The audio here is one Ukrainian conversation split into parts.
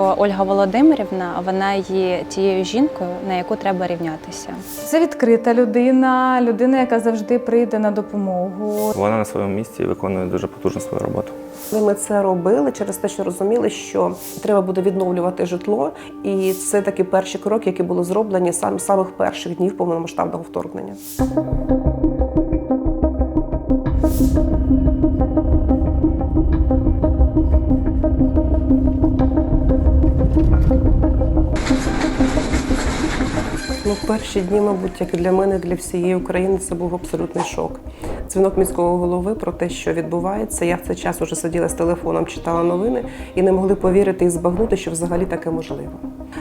Ольга Володимирівна, вона є тією жінкою, на яку треба рівнятися. Це відкрита людина, людина, яка завжди прийде на допомогу. Вона на своєму місці виконує дуже потужну свою роботу. Ми це робили через те, що розуміли, що треба буде відновлювати житло, і це такі перші кроки, які були зроблені саме самих перших днів повномасштабного вторгнення. Перші дні, мабуть, як і для мене, для всієї України, це був абсолютний шок. Дзвінок міського голови про те, що відбувається. Я в цей час уже сиділа з телефоном, читала новини і не могли повірити і збагнути, що взагалі таке можливо.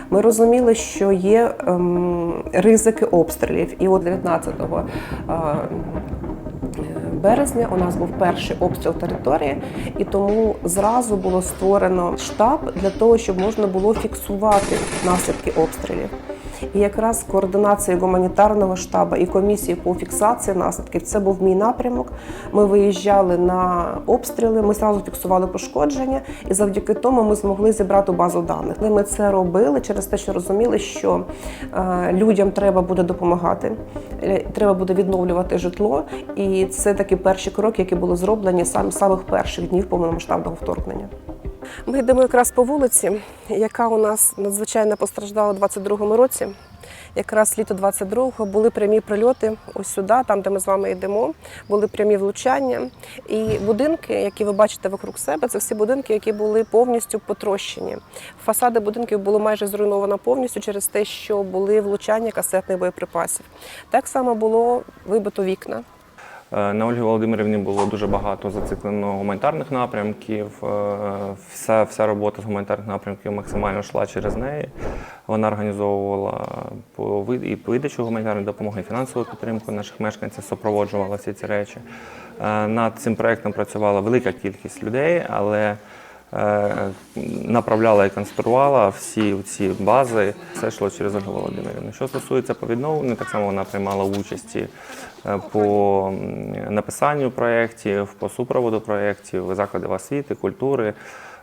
Ми розуміли, що є ем, ризики обстрілів, і от 19-го е, березня у нас був перший обстріл території, і тому зразу було створено штаб для того, щоб можна було фіксувати наслідки обстрілів. І якраз координація гуманітарного штабу і комісії по фіксації наслідків це був мій напрямок. Ми виїжджали на обстріли, ми зразу фіксували пошкодження, і завдяки тому ми змогли зібрати базу даних. Ми це робили через те, що розуміли, що е, людям треба буде допомагати, е, треба буде відновлювати житло. І це такі перші кроки, які були зроблені саме самих перших днів повномасштабного вторгнення. Ми йдемо якраз по вулиці, яка у нас надзвичайно постраждала у 22-му році. Якраз літо 22-го були прямі прильоти ось сюди, там, де ми з вами йдемо, були прямі влучання. І будинки, які ви бачите вокруг себе, це всі будинки, які були повністю потрощені. Фасади будинків було майже зруйновано повністю через те, що були влучання касетних боєприпасів. Так само було вибито вікна. Е, На Ольгі Володимирівні було дуже багато зациклено гуманітарних напрямків. Е, Вся, вся робота з гуманітарних напрямків максимально йшла через неї. Вона організовувала і видачу гуманітарної допомоги, і фінансову підтримку наших мешканців, супроводжувала всі ці речі. Е, Над цим проектом працювала велика кількість людей, але направляла і конструювала всі ці бази. Все йшло через Ольгу Володимирівну. Що стосується по відновленню, так само вона приймала участі е, по написанню проєктів, по супроводу проєктів, закладів освіти, культури.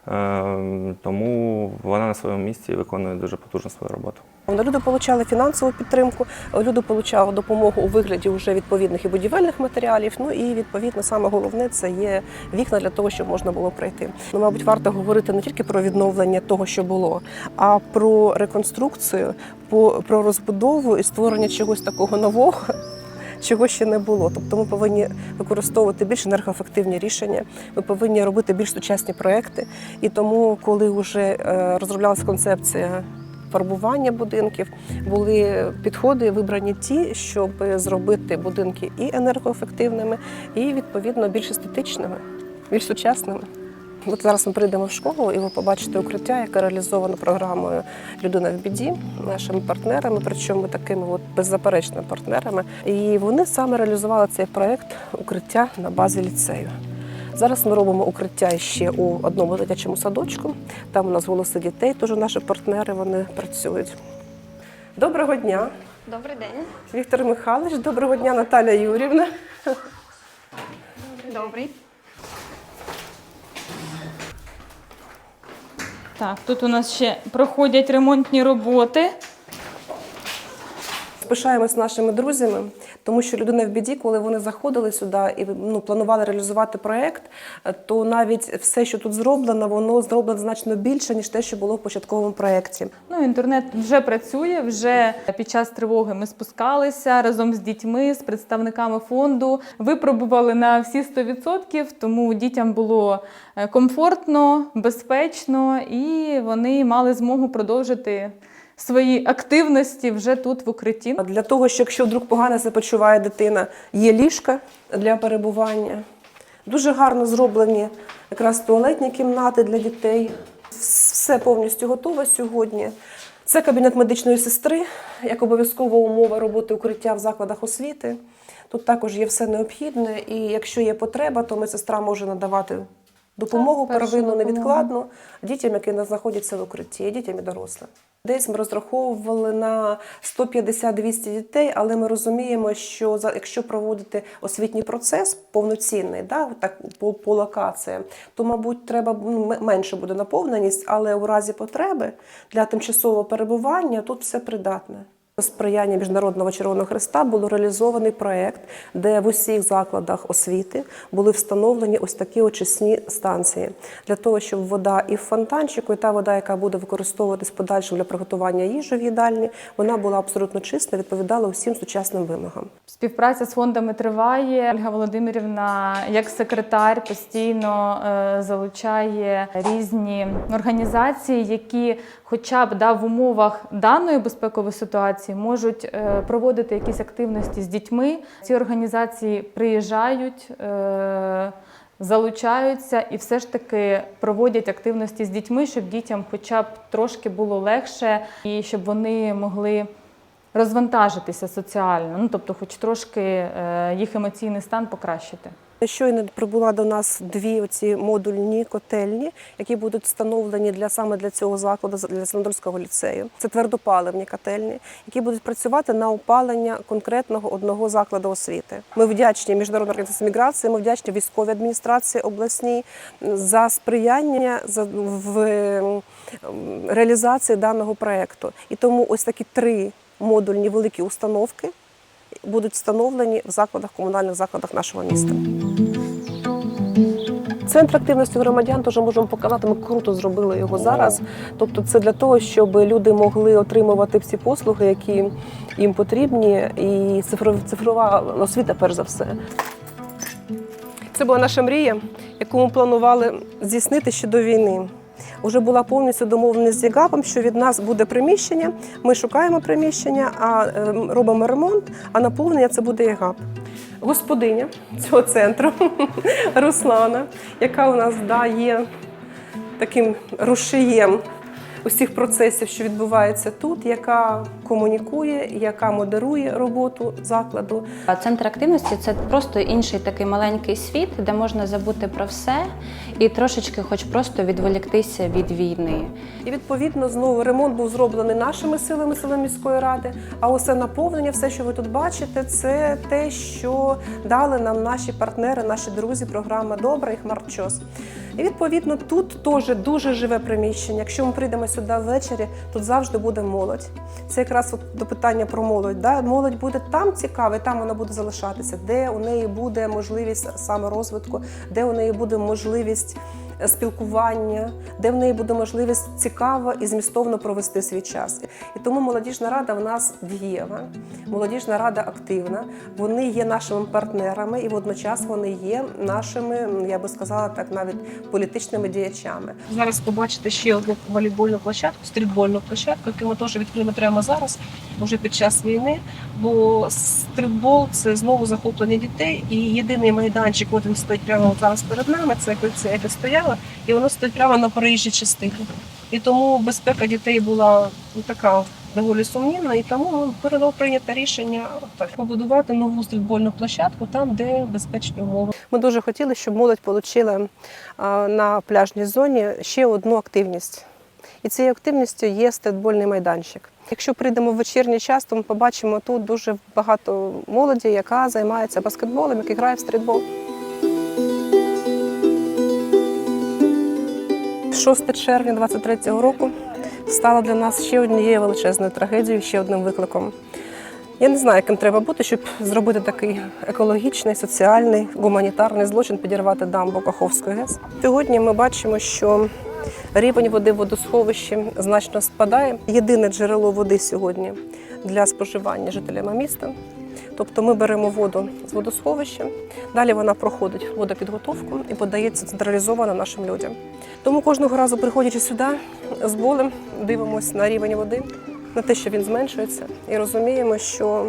Е, Тому вона на своєму місці виконує дуже потужну свою роботу. Люди отримали фінансову підтримку, люди отримали допомогу у вигляді вже відповідних і будівельних матеріалів. Ну і відповідно саме головне це є вікна для того, щоб можна було пройти. Ну, мабуть, варто говорити не тільки про відновлення того, що було, а про реконструкцію, про розбудову і створення чогось такого нового. Чого ще не було, тобто ми повинні використовувати більш енергоефективні рішення. Ми повинні робити більш сучасні проекти. І тому, коли вже е, розроблялася концепція фарбування будинків, були підходи вибрані ті, щоб зробити будинки і енергоефективними, і відповідно більш естетичними, більш сучасними. От зараз ми прийдемо в школу, і ви побачите укриття, яке реалізовано програмою Людина в біді нашими партнерами, причому такими от беззаперечними партнерами. І вони саме реалізували цей проект укриття на базі ліцею. Зараз ми робимо укриття ще у одному дитячому садочку. Там у нас голоси дітей, теж наші партнери вони працюють. Доброго дня, Добрий день. Віктор Михайлович. Доброго дня, Наталя Юрівна. Добрий. Так, тут у нас ще проходять ремонтні роботи. Пишаємось нашими друзями, тому що людина в біді, коли вони заходили сюди і ну, планували реалізувати проект, то навіть все, що тут зроблено, воно зроблено значно більше, ніж те, що було в початковому проєкті. Ну, інтернет вже працює. Вже під час тривоги ми спускалися разом з дітьми, з представниками фонду. Випробували на всі 100%, тому дітям було е, комфортно, безпечно, і вони мали змогу продовжити свої активності вже тут в укритті. Для того, що якщо вдруг погано себе почуває дитина, є ліжка для перебування. Дуже гарно зроблені якраз туалетні кімнати для дітей. Все повністю готове сьогодні. Це кабінет медичної сестри, як обов'язкова умова роботи укриття в закладах освіти. Тут також є все необхідне, і якщо є потреба, то медсестра може надавати допомогу Так, первинну допомогу. невідкладну дітям, які не знаходяться в укритті, дітям і дорослим. Десь ми розраховували на 150-200 дітей, але ми розуміємо, що за якщо проводити освітній процес повноцінний, да, так по, по локаціям, то мабуть треба ну, менше буде наповненість, але у разі потреби для тимчасового перебування тут все придатне. Сприяння Міжнародного Червоного Христа було реалізований проект, де в усіх закладах освіти були встановлені ось такі очисні станції для того, щоб вода і в фонтанчику, і та вода, яка буде використовуватись подальшим для приготування їжі в їдальні, вона була абсолютно чиста, відповідала усім сучасним вимогам. Співпраця з фондами триває. Ольга Володимирівна, як секретар, постійно е, залучає різні організації, які, хоча б да, в умовах даної безпекової ситуації, можуть е, проводити якісь активності з дітьми. Ці організації приїжджають. Е, Залучаються і все ж таки проводять активності з дітьми, щоб дітям хоча б трошки було легше, і щоб вони могли розвантажитися соціально, ну тобто, хоч трошки е, їх емоційний стан покращити. Щойно прибула до нас дві оці модульні котельні, які будуть встановлені для саме для цього закладу, для Сандрольського ліцею. Це твердопаливні котельні, які будуть працювати на опалення конкретного одного закладу освіти. Ми вдячні міжнародній організації міграції, ми вдячні військовій адміністрації обласній за сприяння за в реалізації даного проекту. І тому ось такі три модульні великі установки будуть встановлені в закладах, комунальних закладах нашого міста. Центр активності громадян теж можемо показати. Ми круто зробили його зараз. Тобто, це для того, щоб люди могли отримувати всі послуги, які їм потрібні, і цифрова, освіта, перш за все. Це була наша мрія, яку ми планували здійснити ще до війни. Уже була повністю домовленість з ЄГАПом, що від нас буде приміщення. Ми шукаємо приміщення, а е, робимо ремонт, а наповнення це буде ЄГАП. Господиня цього центру Руслана, яка у нас да, є таким рушієм усіх процесів, що відбувається тут, яка комунікує, яка модерує роботу закладу. Центр активності це просто інший такий маленький світ, де можна забути про все і трошечки, хоч просто відволіктися від війни. І відповідно знову ремонт був зроблений нашими силами, силами міської ради. А усе наповнення, все, що ви тут бачите, це те, що дали нам наші партнери, наші друзі, програма Добра і Хмарчос. І відповідно тут теж дуже живе приміщення. Якщо ми прийдемо сюди ввечері, тут завжди буде молодь. Це якраз от до питання про молодь. Да? Молодь буде там цікава, і там вона буде залишатися, де у неї буде можливість саморозвитку, де у неї буде можливість спілкування, де в неї буде можливість цікаво і змістовно провести свій час. І тому молодіжна рада в нас дієва, молодіжна рада активна. Вони є нашими партнерами, і водночас вони є нашими, я би сказала так, навіть політичними діячами. Зараз побачите ще одну волейбольну площадку, стрітбольну площадку, яку ми теж відкриємо прямо зараз, вже під час війни. Бо стрітбол це знову захоплення дітей. І єдиний майданчик, от він стоїть прямо зараз перед нами. Це кольце, яке стояло, і воно стоїть прямо на проїжджій частині. І тому безпека дітей була ну, така доволі сумнівна, і тому було прийнято рішення так, побудувати нову стрітбольну площадку там, де безпечні умови. Ми дуже хотіли, щоб молодь отримала на пляжній зоні ще одну активність. І цією активністю є стрітбольний майданчик. Якщо прийдемо в вечірній час, то ми побачимо тут дуже багато молоді, яка займається баскетболом, яка грає в стрітбол. 6 червня 23-го року стало для нас ще однією величезною трагедією, ще одним викликом. Я не знаю, яким треба бути, щоб зробити такий екологічний, соціальний, гуманітарний злочин, підірвати дамбу Каховської ГЕС. Сьогодні ми бачимо, що рівень води в водосховищі значно спадає. Єдине джерело води сьогодні для споживання жителями міста. Тобто ми беремо воду з водосховища, далі вона проходить водопідготовку і подається централізовано нашим людям. Тому кожного разу, приходячи сюди з болем, дивимося на рівень води, на те, що він зменшується, і розуміємо, що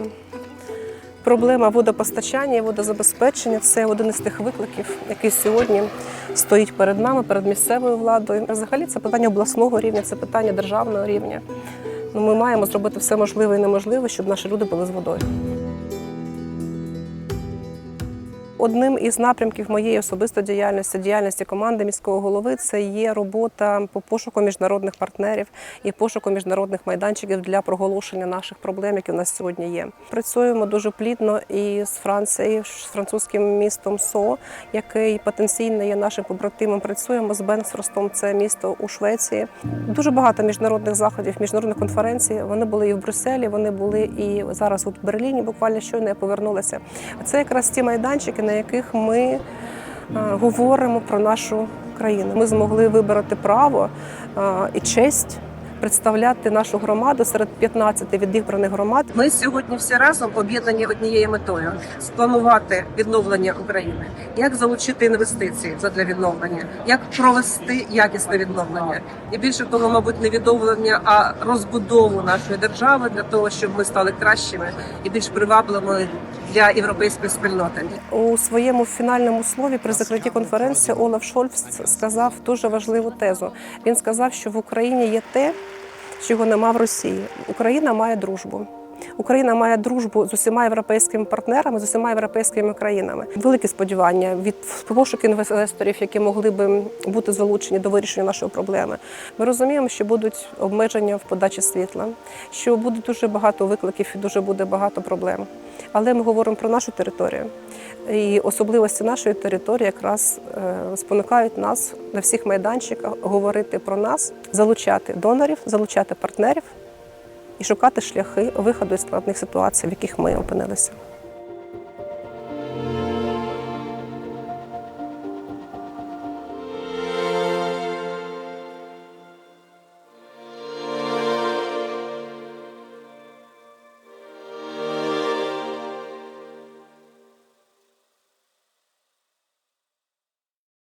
проблема водопостачання і водозабезпечення це один із тих викликів, який сьогодні стоїть перед нами, перед місцевою владою. Взагалі це питання обласного рівня, це питання державного рівня. Ну, ми маємо зробити все можливе і неможливе, щоб наші люди були з водою. Одним із напрямків моєї особистої діяльності, діяльності команди міського голови, це є робота по пошуку міжнародних партнерів і пошуку міжнародних майданчиків для проголошення наших проблем, які у нас сьогодні є. Працюємо дуже плідно і з Францією, з французьким містом Со, який потенційно є нашим побратимом. Працюємо з Бенксфорстом, це місто у Швеції. Дуже багато міжнародних заходів, міжнародних конференцій. Вони були і в Брюсселі, вони були і зараз в Берліні. Буквально щойно я повернулася. Це якраз ті майданчики, на яких ми е, говоримо про нашу країну. Ми змогли вибороти право е, і честь представляти нашу громаду серед 15 відібраних громад. Ми сьогодні всі разом об'єднані однією метою спланувати відновлення України, як залучити інвестиції для відновлення, як провести якісне відновлення, і більше того, мабуть, не відновлення, а розбудову нашої держави для того, щоб ми стали кращими і більш привабливими для європейської спільноти. У своєму фінальному слові при закритті конференції Олаф Шольц сказав дуже важливу тезу. Він сказав, що в Україні є те, чого нема в Росії. Україна має дружбу. Україна має дружбу з усіма європейськими партнерами, з усіма європейськими країнами. Великі сподівання від пошук інвесторів, які могли би бути залучені до вирішення нашої проблеми. Ми розуміємо, що будуть обмеження в подачі світла, що буде дуже багато викликів і дуже буде багато проблем. Але ми говоримо про нашу територію. І особливості нашої території якраз е, спонукають нас на всіх майданчиках говорити про нас, залучати донорів, залучати партнерів і шукати шляхи виходу із складних ситуацій, в яких ми опинилися.